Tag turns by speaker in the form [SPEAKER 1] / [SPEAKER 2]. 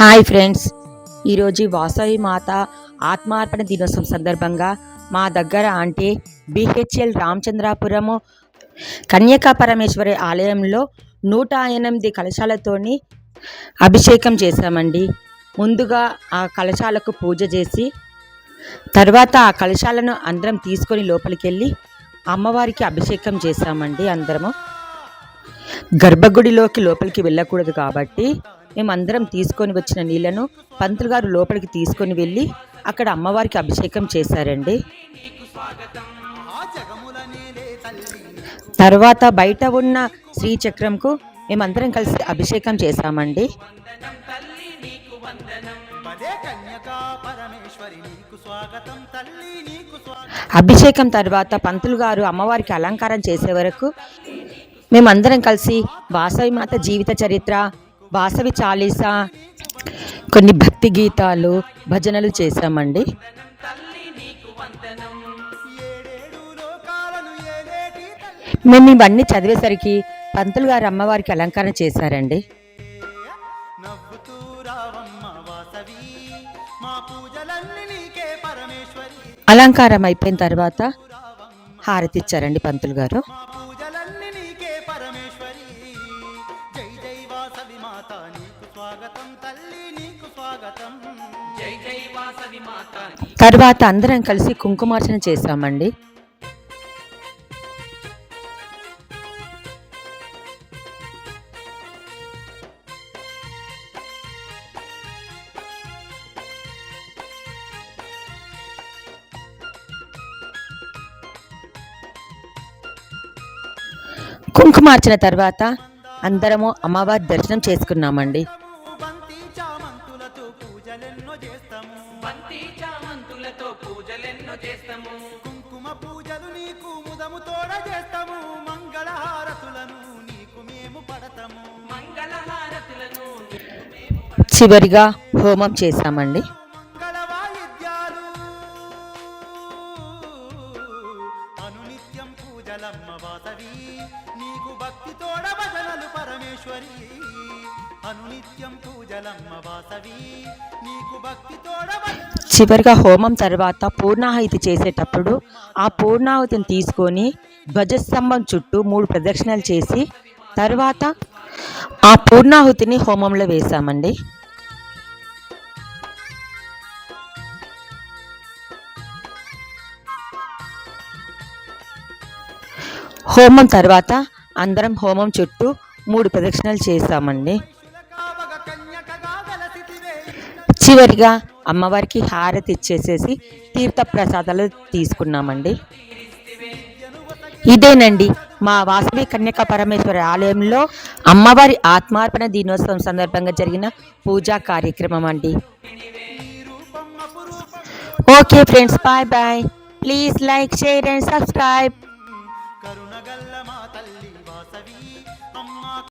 [SPEAKER 1] Hi friends. ఈరోజు వాసవి మాత ఆత్మార్పణ దినోత్సవం సందర్భంగా మా దగ్గర అంటే బిహెచ్ఎల్ రామచంద్రాపురము కన్యకా పరమేశ్వరి ఆలయంలో నూట ఎనిమిది కలశాలతోని అభిషేకం చేశామండి. ముందుగా ఆ కలశాలకు పూజ చేసి తర్వాత ఆ కలశాలను అందరం తీసుకొని లోపలికి వెళ్ళి అమ్మవారికి అభిషేకం చేశామండి అందరము. గర్భగుడిలోకి లోపలికి వెళ్ళకూడదు కాబట్టి మేమందరం తీసుకొని వచ్చిన నీళ్ళను పంతులు గారు లోపలికి తీసుకొని వెళ్ళి అక్కడ అమ్మవారికి అభిషేకం చేశారండి. తర్వాత బయట ఉన్న శ్రీచక్రంకు మేమందరం కలిసి అభిషేకం చేశామండి. అభిషేకం తర్వాత పంతులు గారు అమ్మవారికి అలంకారం చేసే వరకు మేమందరం కలిసి వాసవి మాత జీవిత చరిత్ర వాసవి చాలీసా కొన్ని భక్తి గీతాలు భజనలు చేశామండి. మేము ఇవన్నీ చదివేసరికి పంతులు గారు అమ్మవారికి అలంకరణ చేశారండి. అలంకారం అయిపోయిన తర్వాత హారతి ఇచ్చారండి పంతులు గారు. తర్వాత అందరం కలిసి కుంకుమార్చన చేశామండి. కుంకుమార్చన తర్వాత అందరము అమ్మవారి దర్శనం చేసుకున్నామండి.
[SPEAKER 2] బంతి చామంతులతో పూజలెన్నో చేస్తాము. కుంకుమ పూజలు నీకు ముదము తోడ చేస్తాము. మంగళహారతులను నీకు మేము పడతాము.
[SPEAKER 3] మంగళహారతులను
[SPEAKER 1] చివరిగా హోమం చేశామండి.
[SPEAKER 2] మంగళ వాయిద్యాలు అనునిత్యం పూజలమ్మ వాసవి. నీకు భక్తి తోడ భజనలు పరమేశ్వరి. అనునిత్యం పూజలమ్మ వాసవి. నీకు భక్తి
[SPEAKER 1] చివరిగా హోమం తర్వాత పూర్ణాహుతి చేసేటప్పుడు ఆ పూర్ణాహుతిని తీసుకొని ధ్వజస్తంభం చుట్టూ మూడు ప్రదక్షిణలు చేసి తర్వాత ఆ పూర్ణాహుతిని హోమంలో వేశామండి. హోమం తర్వాత అందరం హోమం చుట్టూ మూడు ప్రదక్షిణలు చేశామండి. చివరిగా అమ్మవారికి హారతి ఇచ్చేసేసి తీర్థ ప్రసాదాలు తీసుకున్నామండి. ఇదేనండి మా వాసవి కన్యక పరమేశ్వర ఆలయంలో అమ్మవారి ఆత్మార్పణ దినోత్సవం సందర్భంగా జరిగిన పూజా కార్యక్రమం అండి. Okay friends bye bye. Please like share and subscribe.